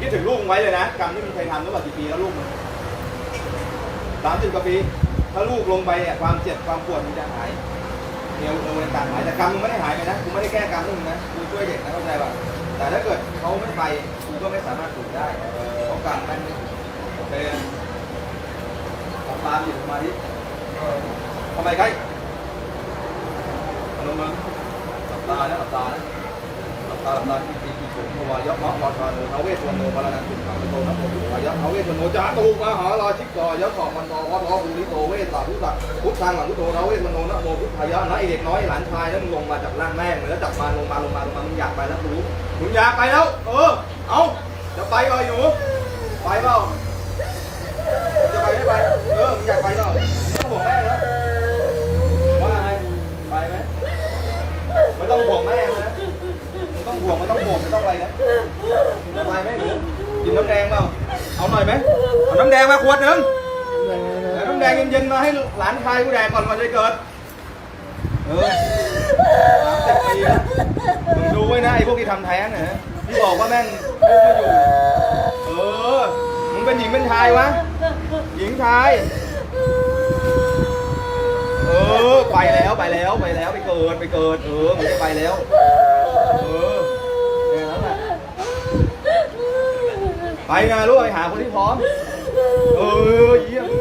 คิดถึงลูกไว้เลยนะกรรมที่มึงเคยทำเมื่อกี่ปีแล้วลูกมึงสามสิบกว่าปีถ้าลูกลงไปเนี่ยความเจ็บความปวดมันจะหายเนี่ยวเอวต่างหายแต่กรรมมึงไม่ได้หายไปนะกูไม่ได้แก้กรรมมึงนะกูช่วยเด็กนะเข้าใจป่ะแต่ถ้าเกิดเขาไม่ไปกูก็ไม่สามารถถูกได้เพราะกรรมมันเคทำตามอยู่สมาธิทำไมใครอารมณ์มึงหลับตานะหลับตานะหลับตาลับตาที่ที่ที่สูงวายะมะวาทาโนเอาเวทวโนบาลานันตุขังโตนะโมวายะทาเวทวโนจาตุมหาราชิกกายะขอมันโนวัดล้อภูริโตเวสาพุทธะพุทธังหลังพุทโธทาเวทวโนนะโมพุทธายะนะไอเด็กน้อยหลานชายนั้นลงมาจากร่างแม่เหมือนจับมาลงมาลงมาลงมามึงอยากไปแล้วรู้มึงอยากไปแล้ว เออ เอาจะไปเปล่าหนูไปเปล่า นะจะไปไหมหนูกินน้ำแดงเปล่าเอาหน่อยไหมเอาน้ำแดงมาขวดหนึ่งเอาน้ำแดงเย็นๆมาให้หลานชายกูแดกก่อนก่อนจะเกิดเออสามสิบปีแล้วมึงดูไว้นะไอ้พวกที่ทำแท้งนะฮะที่บอกว่าแม่งไม่อยู่ เออ มึงเป็นหญิงเป็นชายวะ หญิงชาย เออ ไปแล้วไปแล้วไปแล้วไปเกิดไปเกิด เออมึงจะไปแล้ว เออแค่นั้นแหละ ไปไงลูกไปหาคนที่พร้อม เออเยี่ยมกู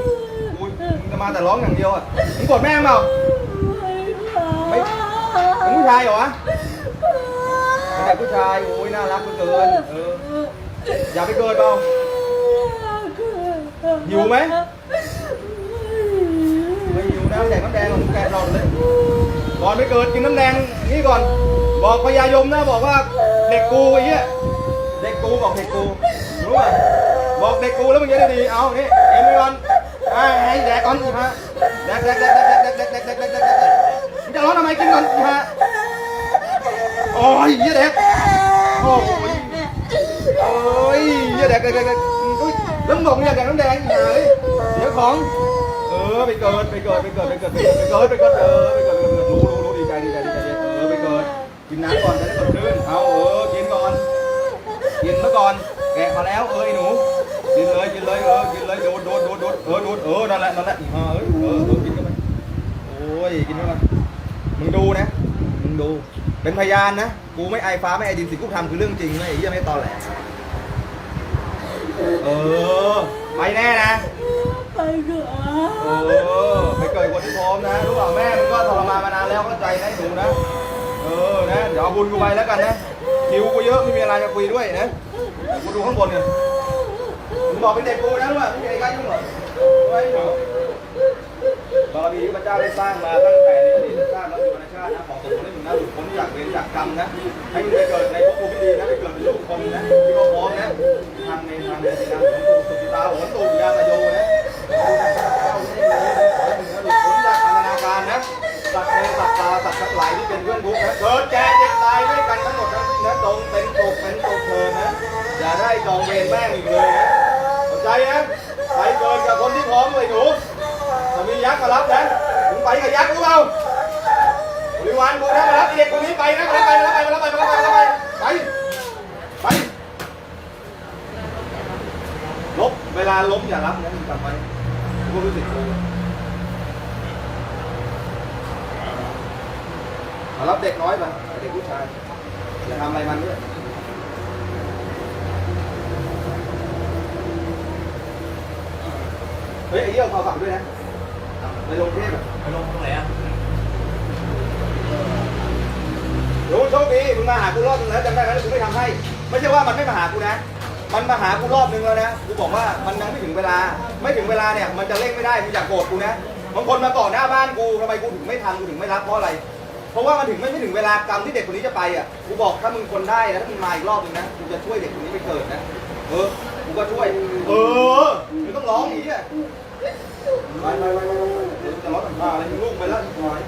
มึงจะมาแต่ร้องอย่างเดียวอะมึงกดแม่งเปล่าไม่ผู้ชายเหรอวะแต่ผู้ชายโอ้ยน่ารักเหลือเกินเอออยาไปเกิดเปล่าหิวไหมไม่หิวน้ำแดงน้ำแดงของมึงแกหลอดเลยก่อนไปเกิดกินน้ำแดงนี่ก่อน บอกพญายมนะบอกว่าเด็กกูไอ้เหี้ย เด็กกูบอกเด็กกูรู้ป่ะบอกเด็กกูแล้วมึงจะได้ดีเอานี่เอ็มไปก่อนอ่าให้แดกก่อนอีฮะแดกแดกแดกแดกแดกแดกแดกแดกแดกแดกแดกมึงจะร้อนทำไมกินก่อนอีฮะโอ้ยเหี้ยแดกโอ้ยโอ้ยเหี้ยแดกแดกแดกแดกอุ้ยแล้วมึงบอกมึงอยากแดกน้ำแดงอีหายเดี๋ยวของเออไปเกิดไปเกิดไปเกิดไปเกิดไปเกิดไปเกิดเออไปเกิดรู้รู้รู้ดีใจดีใจดีใจเออไปเกิดกินน้ำก่อนจะได้สดชื่นเอาเออกินก่อน กินเมื่อก่อน แกะมาแล้วเอ้ยหนูกินเลยกินเลยเออกินเลยโดดโดดโดดโดดเออโดดเออนั่นแหละนั่นแหละเออเออเออเออกินเข้าไปโอ้ยกินเข้าไปมึงดูนะ มึงดู เป็นพยานนะ กูไม่ไอฟ้าไม่ไอดินสิ่งกูทำคือเรื่องจริงนะไอ้เหี้ยไม่ตอแหลเออ ไปแน่นะ ไปเถอะเออไปเกิดคนที่พร้อมนะรู้เปล่าแม่มันก็ทรมานมานานแล้วเข้าใจนะหนูนะ เออนะเดี๋ยวเอาบุญกูไปแล้วกันนะ คิวกูเยอะไม่มีอะไรจะคุยด้วยนะเดี๋ยวกูดูข้างบนเนี่ยมึงบอกเป็นเด็กกูนะว่าไม่มีใครกล้ายุ่งหรอกไว้หนูบารมีที่พระเจ้าได้สร้างมาตั้งแต่ในอดีตชาติและปัจจุบันชาตินะขอส่งผลให้มึงนะหลุดพ้นจากเวรจากกรรมนะให้มึงไปเกิดในภพภูมิที่ดีนะไปเกิดเป็นลูกคนนะที่เขาพร้อมนะทางในทางในทาง แม่งอีกเลยเข้ใจนะไปเกินกับคนที่พร้อมเลยหนูจะมียักษ์มารับนะมึไปกับยักษ์รู้เปล่าบริวารกูนะมารับเด็กคนนี้ไปนะมารับไปมารับไปมารับไปมารับไปไปไปลบเวลาล้มอย่ารับนะมึงจำไว้กูรู้สึกมารับเด็กน้อยมาเด็กผู้ชายอย่าทำอะไรมันด้วย เฮ้ยไอ้เหี้ยเอาฝากด้วยนะไปลงเทพอะไปลงตรงไหนอะรู้โชคดีมึงมาหากูรอบนึงแล้วจำได้ไหมแล้วกูไม่ทำให้ ไม่ใช่ว่ามันไม่มาหากูนะ มันมาหากูรอบนึงแล้วนะกูบอกว่ามันยังไม่ถึงเวลา ไม่ถึงเวลาเนี่ยมันจะเร่งไม่ได้มึงอย่าโกรธกูนะบางคนมาก่อนหน้าบ้านกูทำไมกูถึงไม่ทำกูถึงไม่รับเพราะอะไร เพราะว่ามันถึงไม่ไม่ถึงเวลากรรมที่เด็กคนนี้จะไปอะกูบอกถ้ามึงคนได้นะถ้ามึงมาอีกรอบนึงนะกูจะช่วยเด็กคนนี้ไปเกิดนะเออ กูก็ช่วย เออมึงต้องร้องอย่างนี้อะไปไปไปไปไปจะร้องต่างๆอะไรมึงลูกไปแล้วหน่อย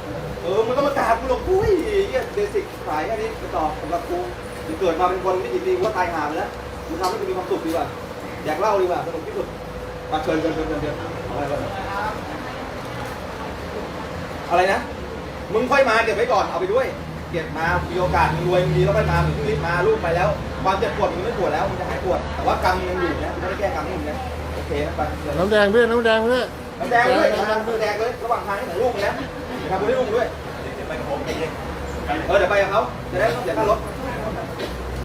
เออมึงต้องมากราบกูหรอกอุ้ยเหี้ยเบสิกขายแค่นี้ไปต่อสำหรับกูมึงเกิดมาเป็นคนไม่กี่ปีกูก็ตายหาไปแล้วมึงทำให้กูมีความสุขดีกว่าอยากเล่าดีกว่าสนุกที่สุดมาเชิญเชิญเชิญเชิญอะไรอะไรนะ มึงค่อยมาเก็บไว้ก่อนเอาไปด้วย เก็บมามีโอกาสมึงรวยมึงดีแล้วค่อยมามึงเพิ่งรีบมาลูกไปแล้ว ความเจ็บปวดมันไม่ปวดแล้วมันจะหายปวด แต่ว่ากรรมยังอยู่นะไม่ได้แก้กรรมให้มึงนะโอเคนะไปเดี๋ยวน้ำแดงด้วยน้ำแดงด้วยน้ำแดงด้วยน้ำแดงเลยระหว่างทางให้ถ่ายรูปนะทำบุญให้ลุงด้วยเดี๋ยวไปกับผมเองเออเดี๋ยวไปกับเขาจะได้ต้องเสียค่ารถ